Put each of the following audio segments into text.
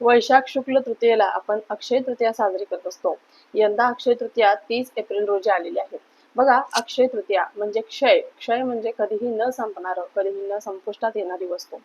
वैशाख शुक्ल तृतीयेला आपण अक्षय तृतीया साजरी करत असतो. यंदा अक्षय तृतीया तीस एप्रिल रोजी आलेली आहे. बघा अक्षय तृतीया म्हणजे क्षय. क्षय म्हणजे कधीही न संपणार कधीही न संपुष्टात येणारी वस्तू.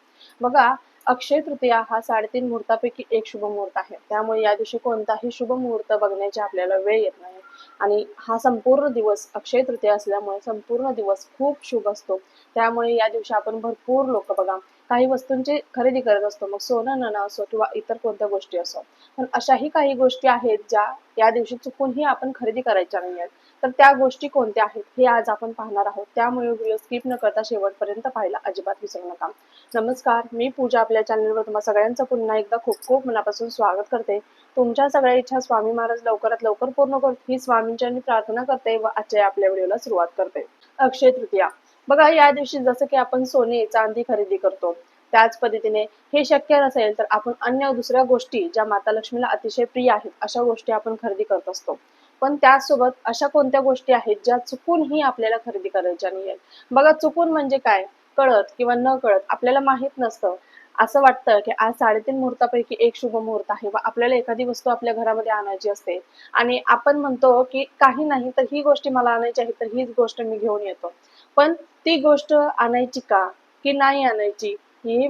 बघा अक्षय तृतीया हा साडेतीन मुहूर्तापैकी एक शुभ मुहूर्त आहे. त्यामुळे या दिवशी कोणताही शुभ मुहूर्त बघण्याची आपल्याला वेळ येत नाही. आणि हा संपूर्ण दिवस अक्षय तृतीया असल्यामुळे संपूर्ण दिवस खूप शुभ असतो. त्यामुळे या दिवशी आपण भरपूर लोक बघा काही वस्तूंची म्हणजे खरेदी करत असतो. मग सोनं नाणं असो किंवा इतर कोणत्या गोष्टी असो. पण अशाही काही गोष्टी आहेत ज्या या दिवशी चुकूनही आपण खरेदी करायच्या नाही आहेत तर त्या गोष्टी कोणत्या आहेत हे आज आपण पाहणार आहोत. त्यामुळे व्हिडिओ स्किप न करता शेवटपर्यंत पाहायला अजिबात विसरू नका. नमस्कार मी पूजा आपल्या चॅनलवर तुम्हा सगळ्यांचं पुन्हा एकदा खूप खूप मनापासून स्वागत करते. तुमच्या सगळ्या इच्छा स्वामी महाराज लवकरात लवकर पूर्ण करत ही स्वामींच्या प्रार्थना करते व आजच्या आपल्या व्हिडिओला सुरुवात करते. अक्षय तृतीया. बघा या दिवशी जसं की आपण सोने चांदी खरेदी करतो त्याच पद्धतीने हे शक्य नसेल तर आपण अन्य दुसऱ्या गोष्टी ज्या माता लक्ष्मीला अतिशय प्रिय आहेत अशा गोष्टी आपण खरेदी करत असतो. पण त्यासोबत अशा कोणत्या गोष्टी आहेत ज्या चुकूनही आपल्याला खरेदी करायच्या नाही बघा चुकून म्हणजे काय? कळत किंवा न कळत आपल्याला माहीत नसतं. असं वाटतं की आज साडेतीन मुहूर्तापैकी एक शुभ मुहूर्त आहे व आपल्याला एखादी वस्तू आपल्या घरामध्ये आणायची असते. आणि आपण म्हणतो की काही नाही तर ही गोष्टी मला आणायची आहे तर हीच गोष्ट मी घेऊन येतो. पण ती गोष्ट आणायची का? की नाही आणायची? हे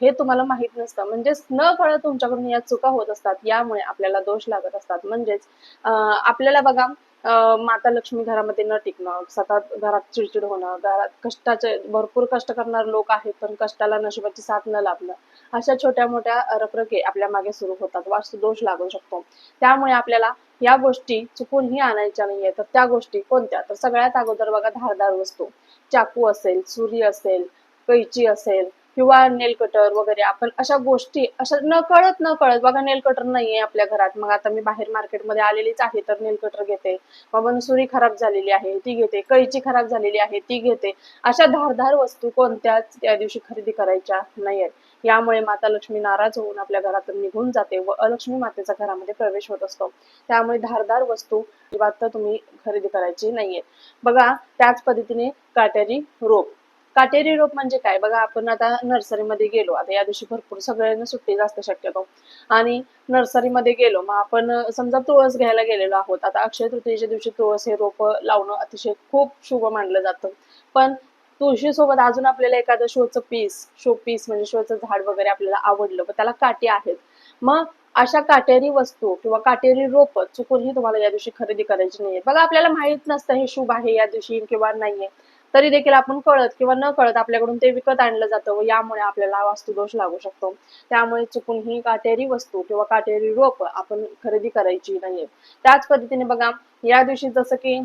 हे तुम्हाला माहीत नसतं. म्हणजेच न कळत तुमच्याकडून या चुका होत असतात. यामुळे आपल्याला दोष लागत असतात. म्हणजेच आपल्याला बघा माता लक्ष्मी घरामध्ये न टिकणं सतत घरात चिडचिड होणं घरात कष्टाचे भरपूर कष्ट करणारे लोक आहेत पण कष्टाला नशिबाची साथ न लाभणं अशा छोट्या मोठ्या रखरखे आपल्या मागे सुरू होतात. वास्तू दोष लागू शकतो. त्यामुळे आपल्याला या गोष्टी चुकूनही आणायच्या नाहीये तर त्या गोष्टी कोणत्या? तर सगळ्यात अगोदर बघा धारदार वस्तू. चाकू असेल सुरी असेल कैची असेल किंवा नेल कटर वगैरे आपण अशा गोष्टी अशा न कळत न कळत बघा नेल कटर नाहीये आपल्या घरात. मग आता मी बाहेर मार्केटमध्ये आलेलीच आहे तर नेल कटर घेते. बाबा सुरी खराब झालेली आहे ती घेते. कैची खराब झालेली आहे ती घेते. अशा धारधार वस्तू कोणत्याच त्या दिवशी खरेदी करायच्या नाहीयेत. यामुळे माता लक्ष्मी नाराज होऊन आपल्या घरातून निघून जाते व अलक्ष्मी मातेचा घरामध्ये प्रवेश होत असतो. त्यामुळे धारदार वस्तू अजिबात तुम्ही खरेदी करायची नाहीये बघा त्याच पद्धतीने काटेरी रोप. काटेरी रोप म्हणजे काय? बघा आपण आता नर्सरीमध्ये गेलो. आता या दिवशी भरपूर सगळ्यांना सुट्टी जास्त शक्यतो. आणि नर्सरीमध्ये गेलो मग आपण समजा तुळस घ्यायला गेलेलो आहोत. आता अक्षय तृतीयेच्या दिवशी तुळस हे रोप लावणं अतिशय खूप शुभ मानलं जातं. पण तुळशी सोबत अजून आपल्याला एखादं शोचं पीस शो पीस म्हणजे शोचं झाड वगैरे आपल्याला आवडलं पण त्याला काटे आहेत. मग अशा काटेरी वस्तू किंवा काटेरी रोप चुकूनही तुम्हाला या दिवशी खरेदी करायची नाहीये. बघा आपल्याला माहीत नसतं हे शुभ आहे या दिवशी किंवा नाहीये. तरी देखील आपण कळत किंवा न कळत आपल्याकडून ते विकत आणलं जातं व यामुळे आपल्याला वास्तुदोष लागू शकतो. त्यामुळे चुकून ही काटेरी वस्तू किंवा काटेरी रोप आपण खरेदी करायची नाहीये. त्याच पद्धतीने बघा या दिवशी जसं की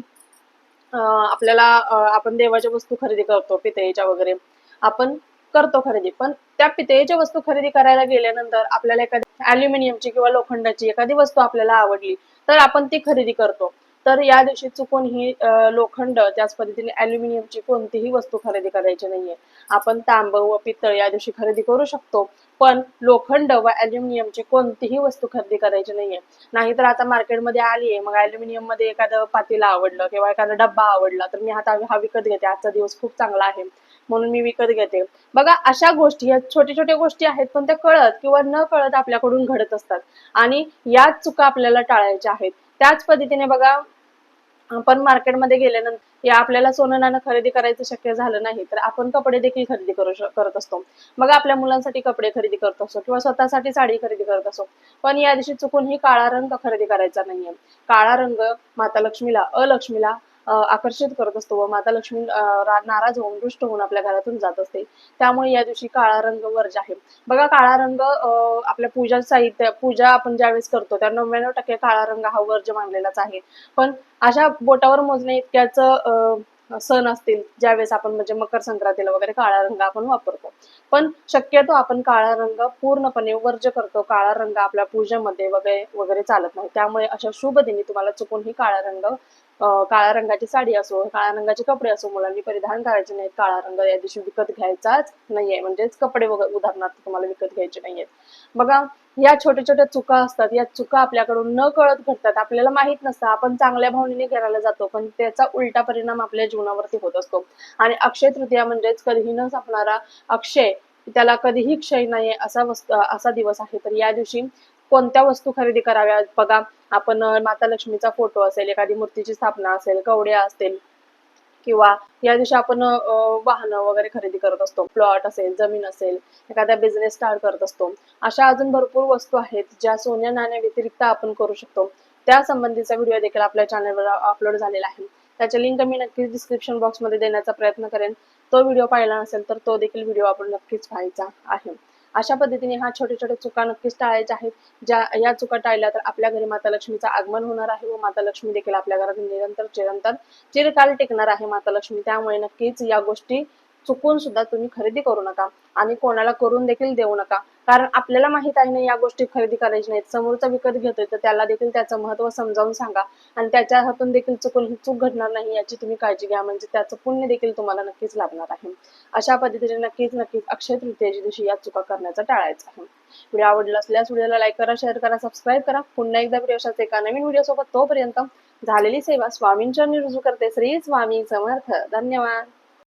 आपल्याला आपण देवाच्या वस्तू खरेदी करतो पितळेच्या वगैरे. आपण करतो खरेदी पण त्या पितळेच्या वस्तू खरेदी करायला गेल्यानंतर आपल्याला एखादी अल्युमिनियमची किंवा लोखंडाची एखादी वस्तू आपल्याला आवडली तर आपण ती खरेदी करतो. तर या दिवशी चुकून ही लोखंड त्याच पद्धतीने अल्युमिनियमची कोणतीही वस्तू खरेदी करायची नाहीये. आपण तांब व पितळ या दिवशी खरेदी करू शकतो पण लोखंड व अल्युमिनियमची कोणतीही वस्तू खरेदी करायची नाहीये. नाहीतर आता मार्केटमध्ये आली आहे मग अल्युमिनियममध्ये एखादं पातीला आवडलं किंवा एखादा डब्बा आवडला तर मी आता हा विकत घेते आजचा दिवस खूप चांगला आहे. म्हणून मी विकत घेते. बघा अशा गोष्टी या छोट्या छोट्या गोष्टी आहेत पण त्या कळत किंवा न कळत आपल्याकडून घडत असतात. आणि याच चुका आपल्याला टाळायच्या आहेत. त्याच पद्धतीने बघा आपण मार्केटमध्ये गेल्यानंतर या आपल्याला सोनं नाणं खरेदी करायचं शक्य झालं नाही तर आपण कपडे देखील खरेदी करू करत असतो. मग आपल्या मुलांसाठी कपडे खरेदी करत असतो किंवा स्वतःसाठी साडी खरेदी करत असतो. पण या दिवशी चुकून ही काळा रंग खरेदी करायचा नाहीये. काळा रंग माता लक्ष्मीला अलक्ष्मीला आकर्षित करत असतो व माता लक्ष्मी नाराज होऊन रुष्ट होऊन आपल्या घरातून जात असते. त्यामुळे या दिवशी काळा रंग वर्ज आहे. बघा काळा रंग आपल्या पूजा साहित्य पूजा आपण ज्यावेळेस करतो त्या नव्याण्णव टक्के काळा रंग हा वर्ज मानलेलाच आहे. पण अशा बोटावर मोजणे इतक्याच सण असतील ज्यावेळेस आपण म्हणजे मकर संक्रांतीला वगैरे काळा रंग आपण वापरतो. पण शक्यतो आपण काळा रंग पूर्णपणे वर्ज करतो. काळा रंग आपल्या पूजेमध्ये वगैरे वगैरे चालत नाही. त्यामुळे अशा शुभ दिनी तुम्हाला चुकून ही काळा रंग काळ्या रंगाची साडी असो काळ्या रंगाचे कपडे असो मुलांनी परिधान करायचे नाहीत. काळा रंग या दिवशी विकत घ्यायचाच नाहीये. म्हणजेच कपडे वगैरे उदाहरणार्थ तुम्हाला विकत घ्यायचे नाहीयेत. बघा या छोट्या छोट्या चुका असतात. या चुका आपल्याकडून न कळत घडतात. आपल्याला माहीत नसतं. आपण चांगल्या भावनेने करायला जातो पण त्याचा उलटा परिणाम आपल्या जीवनावरती होत असतो. आणि अक्षय तृतीया म्हणजेच कधीही न संपणारा अक्षय त्याला कधीही क्षय नाही असा वस्तू असा दिवस आहे. तर या दिवशी कोणत्या वस्तू खरेदी कराव्या बघा आपण माता लक्ष्मीचा फोटो असेल एखादी मूर्तीची स्थापना असेल कवड्या असतील किंवा या दिवशी आपण वाहन वाहनं वगैरे खरेदी करत असतो प्लॉट असेल जमीन असेल एखादा बिझनेस स्टार्ट करत असतो अशा अजून भरपूर वस्तू आहेत ज्या सोन्या नाण्या व्यतिरिक्त आपण करू शकतो. त्या संबंधीचा व्हिडिओ देखील आपल्या चॅनलवर अपलोड झालेला आहे. त्याच्या लिंक मी नक्कीच डिस्क्रिप्शन बॉक्समध्ये देण्याचा प्रयत्न करेन. तो व्हिडिओ पाहिला नसेल तर तो देखील व्हिडिओ आपण नक्कीच पाहायचा आहे. अशा पद्धतीने हा छोटे छोटे चुका नक्कीच टाळायच्या आहेत. ज्या या चुका टाळल्या तर आपल्या घरी माता लक्ष्मीचं आगमन होणार आहे व माता लक्ष्मी देखील आपल्या घरात निरंतर चिरंतर चिरकाल टिकणार आहे माता लक्ष्मी. त्यामुळे नक्कीच या गोष्टी चुकून सुद्धा तुम्ही खरेदी करू नका आणि कोणाला करून देखील देऊ नका. कारण आपल्याला माहीत आहे ना या गोष्टी खरेदी करायची नाहीत. समोरचा विकत घेतोय तर त्याला देखील त्याचं महत्त्व समजावून सांगा. आणि त्याच्या हातून देखील चुकून ही चूक घडणार नाही याची तुम्ही काळजी घ्या. म्हणजे त्याचं पुण्य देखील तुम्हाला नक्कीच लाभणार आहे. अशा पद्धतीने नक्कीच नक्कीच अक्षय तृतीयेच्या दिवशी या चुका करण्याचं टाळायचं आहे. व्हिडिओ आवडला असल्यास व्हिडिओला लाईक करा शेअर करा सबस्क्राईब करा. पुन्हा एकदा व्हिडिओ अशाच एका नवीन व्हिडिओ सोबत तोपर्यंत झालेली सेवा स्वामींच्या रुजू करते. श्री स्वामी समर्थ. धन्यवाद.